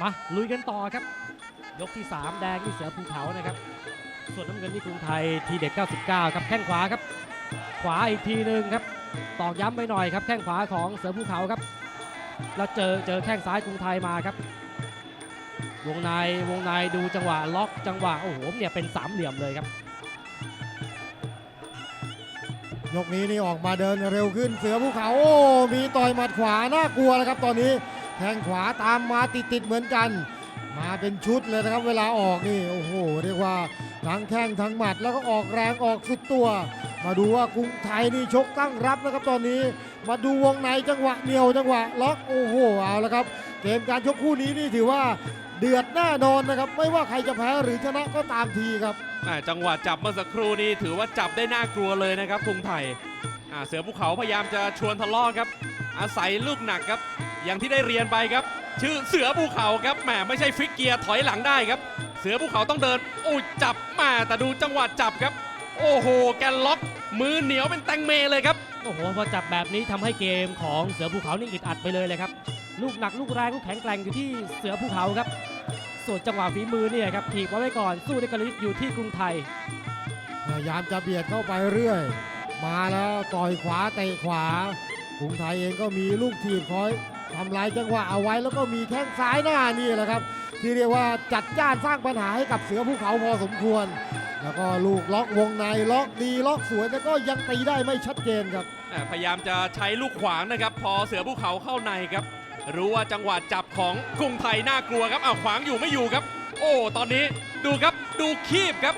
มาลุยกันต่อครับ ยกที่ 3 แดงนี่เสือภูเขานะครับ ส่วนน้ำเงินนี่กรุงไทยทีเด็ด 99 ครับแข้งขวาครับ ขวาอีกทีหนึ่งครับตอกย้ำไปหน่อยครับแข้งขวาของเสือภูเขาครับ แล้วเจอเจอแข้งซ้ายกรุงไทยมาครับ วงในวงในดูจังหวะล็อกจังหวะโอ้โหเนี่ยเป็นสามเหลี่ยมเลยครับ ยกนี้นี่ออกมาเดินเร็วขึ้นเสือภูเขาโอ้มีต่อยหมัดขวาน่ากลัวแล้วครับตอนนี้ แทงขวาตามมาติดๆเหมือนกัน มาเป็นชุดเลยนะครับเวลาออกนี่โอ้โหเรียกว่าทั้งแข้งทั้งหมัดแล้วก็ออกแรงออกสุดตัว มาดูว่ากรุงไทยนี่ชกตั้งรับนะครับตอนนี้ มาดูวงในจังหวะเหนียวจังหวะล็อกโอ้โหเอาละครับเกมการชกคู่นี้นี่ถือว่าเดือดแน่นอนนะครับ ไม่ว่าใครจะแพ้หรือชนะก็ตามทีครับจังหวะจับเมื่อสักครู่นี้ถือว่าจับได้น่ากลัวเลยนะครับกรุงไทยเสือภูเขาพยายามจะชวนทะเลาะครับ อาศัยลูกหนักครับ อย่างที่ได้เรียนไปครับ ชื่อเสือภูเขาครับแหมไม่ใช่ฟิกเกียร์ถอยหลังได้ครับ เสือภูเขาต้องเดินโอ้ยจับมาแต่ดูจังหวะจับครับ โอ้โห แกล็อกมือเหนียวเป็นแตงเมเลยครับโอ้โหพอจับแบบนี้ทำให้เกมของเสือภูเขานี่อึดอัดไปเลยเลยครับ ลูกหนักลูกแรงลูกแข็งแกร่งอยู่ที่เสือภูเขาครับ ส่วนจังหวะฝีมือเนี่ยครับถีบเอาไว้ก่อนสู้ได้กระลิบอยู่ที่กรุงไทยพยายามจะเบียดเข้าไปเรื่อย มาแล้วต่อยขวาเตะขวากรุงไทยเองก็มีลูกทีบคอย ทำลายจังหวะเอาไว้แล้วก็มีแข้งซ้ายหน้านี่แหละครับ ที่เรียกว่าจัดจ้านสร้างปัญหาให้กับเสือภูเขาพอสมควร แล้วก็ลูกล็อกวงในล็อกดีล็อกสวยแต่ก็ยังตีได้ไม่ชัดเจนครับ อ่าพยายามจะใช้ลูกขวางนะครับ พอเสือภูเขาเข้าในครับ รู้ว่าจังหวะจับของกรุงไทยน่ากลัวครับอ้าวขวางอยู่ไม่อยู่ครับ โอ้ตอนนี้ดูครับดูคีบครับ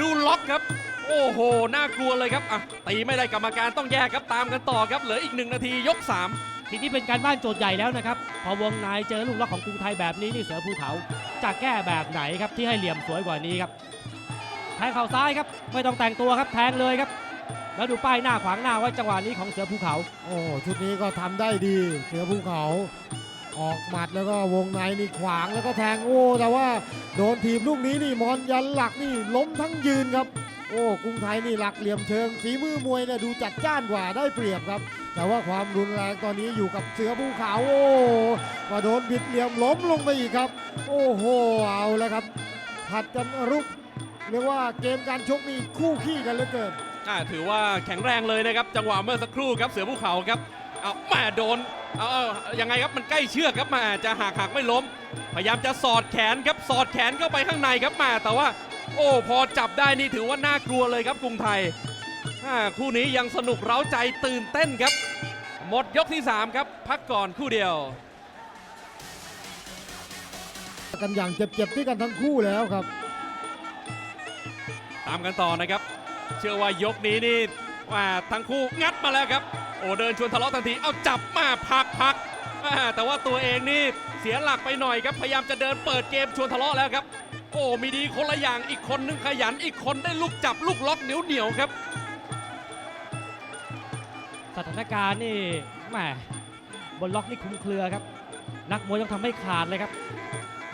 ดูล็อกครับ โอ้โหน่ากลัวเลยครับอะตีไม่ได้กรรมการต้องแยกครับตามกันต่อครับเหลืออีกหนึ่งนาทียก3 ทีนี้เป็นการบ้านโจทย์ใหญ่แล้วนะครับ พอวงในเจอลูกล็อกของกรุงไทยแบบนี้นี่เสือภูเขาจะแก้แบบไหนครับที่ให้เหลี่ยมสวยกว่านี้ครับแทงเข่าซ้ายครับไม่ต้องแต่งตัวครับแทงเลยครับ แล้วดูป้ายหน้าขวางหน้าไว้จังหวะนี้ของเสือภูเขา โอ้ชุดนี้ก็ทำได้ดี เสือภูเขา ออกหมัดแล้วก็วงในนี่ขวางแล้วก็แทงโอ้แต่ว่าโดนทีมลูกนี้นี่มอนยันหลักนี่ล้มทั้งยืนครับ โอ้กรุงไทยนี่หลักเหลี่ยมเชิงฝีมือมวยเนี่ยดูจัดจ้านกว่าได้เปรียบครับ แต่ว่าความรุนแรงตอนนี้อยู่กับเสือภูเขาโอ้มาโดนบิดเหลี่ยมล้มลงไปอีกครับ โอ้โหเอาแล้วครับผัดกันรุกเรียกว่าเกมการชกนี่คู่ขี้กันเหลือเกินอ่าถือว่าแข็งแรงเลยนะครับ จังหวะเมื่อสักครู่ครับเสือภูเขาครับเอาแม่โดนเอาเอายังไงครับมันใกล้เชือกครับมาจะหักหักไม่ล้ม พยายามจะสอดแขนครับสอดแขนเข้าไปข้างในครับมาแต่ว่า โอ้พอจับได้นี่ถือว่าน่ากลัวเลยครับกรุงไทยอ่าคู่นี้ยังสนุกเร้าใจตื่นเต้นครับ หมดยกที่ 3 ครับ พักก่อนคู่เดียว กันอย่างเจ็บๆที่กันทั้งคู่แล้วครับ ตามกันต่อนะครับ เชื่อว่ายกนี้นี่ว่าทั้งคู่งัดมาแล้วครับ โอ้เดินชวนทะเลาะทันทีเอาจับมาพักพักอ่าแต่ว่าตัวเองนี่เสียหลักไปหน่อยครับพยายามจะเดินเปิดเกมชวนทะเลาะแล้วครับ โอ้มีดีคนละอย่างอีกคนนึงขยันอีกคนได้ลูกจับลูกล็อกเหนียวเหนียวๆครับ สถานการณ์นี่แหมบนล็อกนี่คลุมเครือครับ นักมวยต้องทำให้ขาดเลยครับ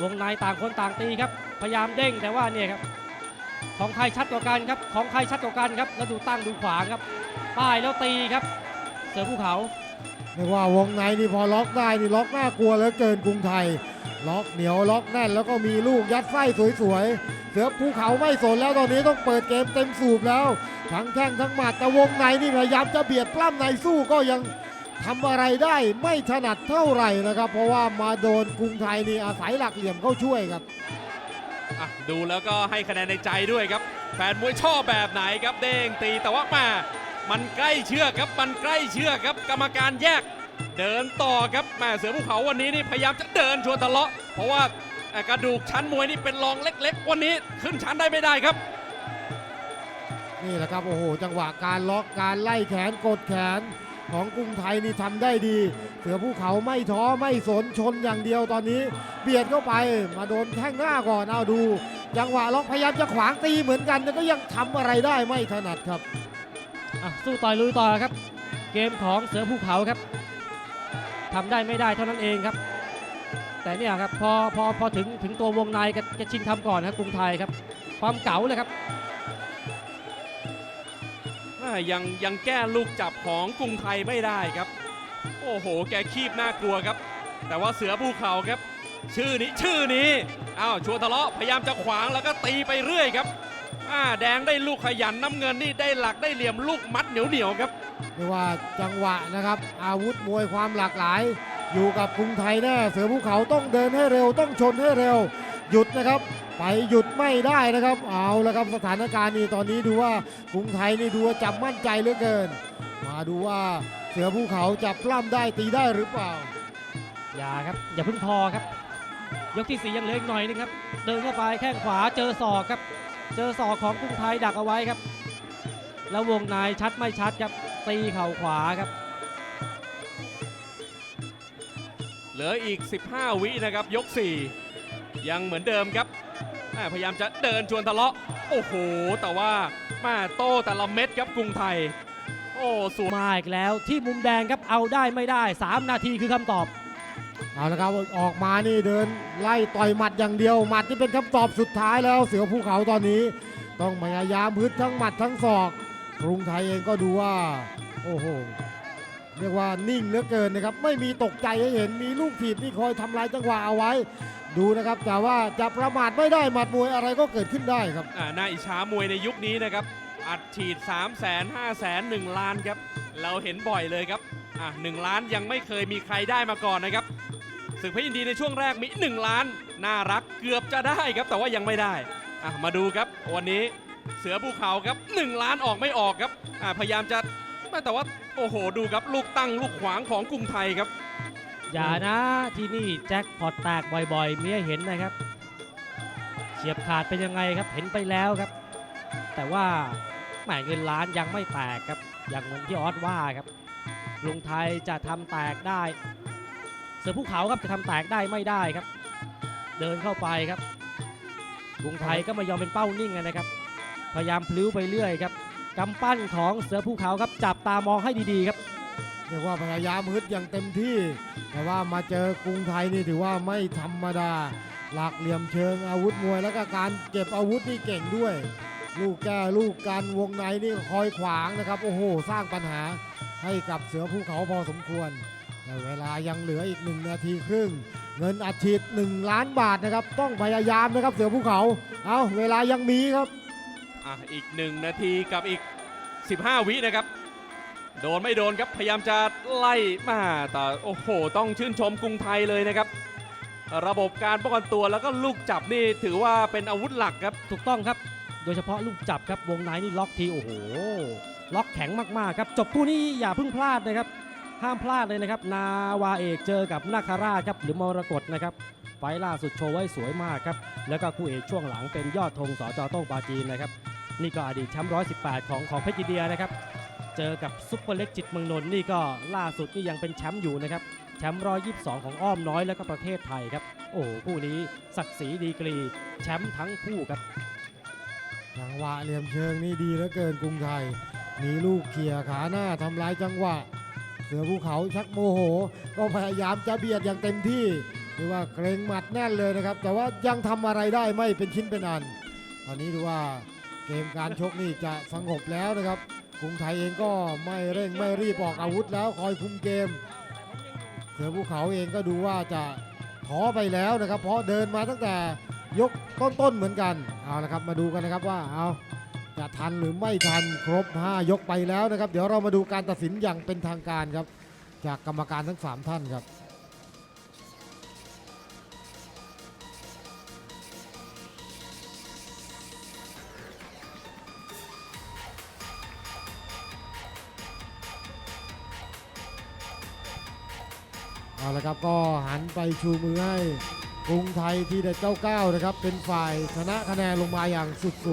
วงในต่างคนต่างตีครับ พยายามเด้งแต่ว่าเนี่ยครับ ของใครชัดกว่ากันครับ ของใครชัดกว่ากันครับ แล้วดูตั้งดูขวางครับ ป้ายแล้วตีครับ เสือภูเขาเรียกว่าวงในนี่พอล็อกได้นี่ล็อกน่ากลัวเหลือเกินกรุงไทย ล็อกเหนียวล็อกแน่นแล้วก็มีลูกยัดไส้สวยๆ เสือภูเขาไม่สนแล้วตอนนี้ต้องเปิดเกมเต็มสูบแล้ว ทั้งแข้งทั้งหมัดแต่วงในนี่พยายามจะเบียดปล้ำในสู้ก็ยังทำอะไรได้ไม่ถนัดเท่าไหร่นะครับ เพราะว่ามาโดนกรุงไทยนี่อาศัยหลักเหลี่ยมเข้าช่วยครับอะดูแล้วก็ให้คะแนนในใจด้วยครับ แฟนมวยชอบแบบไหนครับเด้งตีแต่ว่ามามันใกล้เชือกครับมันใกล้เชือกครับกรรมการแยก เดินต่อครับแม่เสือภูเขาวันนี้นี่พยายามจะเดินชวนทะเลาะ เพราะว่าเอ่อกระดูกชั้นมวยนี่เป็นรองเล็ก ๆ วันนี้ขึ้นชั้นได้ไม่ได้ครับนี่แหละครับโอ้โห จังหวะการล็อกการไล่แขนกดแขนของกรุงไทยนี่ทำได้ดี เสือภูเขาไม่ท้อไม่สนชนอย่างเดียวตอนนี้ เบียดเข้าไปมาโดนแข้งหน้าก่อนเอาดู จังหวะล็อกพยายามจะขวางตีเหมือนกันแต่ก็ยังทำอะไรได้ไม่ถนัดครับอะสู้ต่อยลุยต่อครับ เกมของเสือภูเขาครับ ทำได้ไม่ได้เท่านั้นเองครับ แต่เนี่ยครับพอพอพอถึงถึงตัววงในก็จะชิงทำก่อนครับกรุงไทยครับ ความเก๋าเลยครับอ่ายังยังแก้ลูกจับของกรุงไทยไม่ได้ครับ โอ้โห แกคีบน่ากลัวครับ แต่ว่าเสือภูเขาครับ ชื่อนี้ชื่อนี้อ้าวชวนทะเลาะพยายามจะขวางแล้วก็ตีไปเรื่อยครับอ่าแดงได้ลูกขยันน้ำเงินนี่ได้หลักได้เหลี่ยมลูกมัดเหนียวเหนียวครับ ไม่ว่าจังหวะนะครับ อาวุธมวยความหลากหลาย อยู่กับกรุงไทยแน่เสือภูเขาต้องเดินให้เร็วต้องชนให้เร็ว หยุดนะครับ ไปหยุดไม่ได้นะครับ เอาละครับสถานการณ์นี้ตอนนี้ดูว่ากรุงไทยนี่ดูว่าจับมั่นใจเหลือเกิน มาดูว่าเสือภูเขาจะปล้ำได้ตีได้หรือเปล่า อย่าครับ อย่าเพิ่งพอครับ ยกที่สี่ยังเหลืออีกหน่อยนึงครับ เดินเข้าไปแข้งขวาเจอศอกครับ เจอศอกของกรุงไทยดักเอาไว้ครับ แล้ววงในชัดไม่ชัดครับ ตีเข่าขวาครับ เหลืออีก 15 วินะครับ ยก 4 ยังเหมือนเดิมครับแม่พยายามจะเดินชวนทะเลาะ โอ้โห แต่ว่าแม่โต้แต่ละเม็ดครับกรุงไทย โอ้สวยมาอีกแล้วที่มุมแดงครับเอาได้ไม่ได้ 3 นาทีคือคำตอบ เอาละครับออกมานี่เดินไล่ต่อยหมัดอย่างเดียวหมัดนี่เป็นคำตอบสุดท้ายแล้วเสือภูเขาตอนนี้ ต้องพยายามพึดทั้งหมัดทั้งศอก กรุงไทยเองก็ดูว่า โอ้โหเรียกว่านิ่งเหลือเกินนะครับ ไม่มีตกใจให้เห็นมีลูกถีบที่คอยทำลายจังหวะเอาไว้ ดูนะครับ แต่ว่าจะประมาทไม่ได้หมัดมวยอะไรก็เกิดขึ้นได้ครับ อ่าน่าอิจฉามวยในยุคนี้นะครับ อัดฉีด 3 0 0 0 0 0 5 0 0 0 0 1ล้านครับ เราเห็นบ่อยเลยครับ อะ1ล้านยังไม่เคยมีใครได้มาก่อนนะครับศึกเพชรยินดีในช่วงแรกมี 1 ล้าน น่ารักเกือบจะได้ครับ แต่ว่ายังไม่ได้อะมาดูครับวันนี้ เสือภูเขาครับ 1 ล้านออกไม่ออกครับพยายามจะแต่ว่าโอ้โหดูครับลูกตั้งลูกขวางของกรุงไทยครับ อย่านะที่นี่แจ็คพอตแตกบ่อยๆมีให้เห็นนะครับ เฉียบขาดเป็นยังไงครับเห็นไปแล้วครับ แต่ว่าหมเงินล้านยังไม่แตกครับ อย่างเหมือนที่ออสว่าครับลุงไทยจะทำแตกได้ เสือภูเขาครับจะทำแตกได้ไม่ได้ครับ เดินเข้าไปครับกรุงไทยก็ไม่ยอมเป็นเป้านิ่งนะครับ พยายามพลิ้วไปเรื่อยครับกำปั้นของเสือภูเขาครับจับตามองให้ดีๆครับเรียกว่าพยายามฮึดอย่างเต็มที่ แต่ว่ามาเจอกรุงไทยนี่ถือว่าไม่ธรรมดา หลักเหลี่ยมเชิงอาวุธมวยแล้วก็การเก็บอาวุธนี่เก่งด้วย ลูกแก้ลูกการวงในนี่คอยขวางนะครับ โอ้โห สร้างปัญหาให้กับเสือภูเขาพอสมควรแต่เวลายังเหลืออีกหนึ่งนาทีครึ่ง เงินอัดฉีด1ล้านบาทนะครับ ต้องพยายามนะครับเสือภูเขา เอาเวลายังมีครับ อะอีก 1 นาทีกับอีก 15 วินะครับ โดนไม่โดนครับพยายามจะไล่มาแต่โอ้โห ต้องชื่นชมกรุงไทยเลยนะครับ ระบบการป้องกันตัวแล้วก็ลูกจับนี่ถือว่าเป็นอาวุธหลักครับ ถูกต้องครับ โดยเฉพาะลูกจับครับวงในนี่ล็อกทีโอ้โหล็อกแข็งมากๆครับ จบคู่นี้อย่าเพิ่งพลาดนะครับ ห้ามพลาดเลยนะครับ นาวาเอกเจอกับนาคาราครับหรือมรกตนะครับไฟล่าสุดโชว์ไว้สวยมากครับ แล้วก็คู่เอกช่วงหลังเป็นยอดธงสจโต้งปาจีนนะครับ นี่ก็อดีตแชมป์118ของของเพชรยินเดียนะครับ เจอกับซุปเปอร์เล็กจิตเมืองนนท์นี่ก็ล่าสุดนี่ยังเป็นแชมป์อยู่นะครับแชมป์122ของอ้อมน้อยแล้วก็ประเทศไทยครับ โอ้โหคู่นี้ศักดิ์ศรีดีกรีแชมป์ทั้งคู่ครับจังหวะเหลี่ยมเชิงนี่ดีเหลือเกินกรุงไทย มีลูกเขี่ยขาหน้าทำลายจังหวะ เสือภูเขาชักโมโห ก็พยายามจะเบียดอย่างเต็มที่หรือว่าเกรงหมัดแน่นเลยนะครับ แต่ว่ายังทำอะไรได้ไม่เป็นชิ้นเป็นอัน ตอนนี้ดูว่า เกมการชกนี่จะสงบแล้วนะครับกรุงไทยเองก็ไม่เร่งไม่รีบออกอาวุธแล้วคอยคุมเกม เสือภูเขาเองก็ดูว่าจะท้อไปแล้วนะครับ เพราะเดินมาตั้งแต่ยกต้นๆเหมือนกันเอาละครับมาดูกันนะครับว่าเอาจะทันหรือไม่ทันครบ 5 ยกไปแล้วนะครับ เดี๋ยวเรามาดูการตัดสินอย่างเป็นทางการครับ จากกรรมการทั้ง 3 ท่านครับ เอาละครับก็หันไปชูมือให้กรุงไทยที่เด็ด99นะครับเป็นฝ่ายชนะคะแนนลงมาอย่างสุดสวย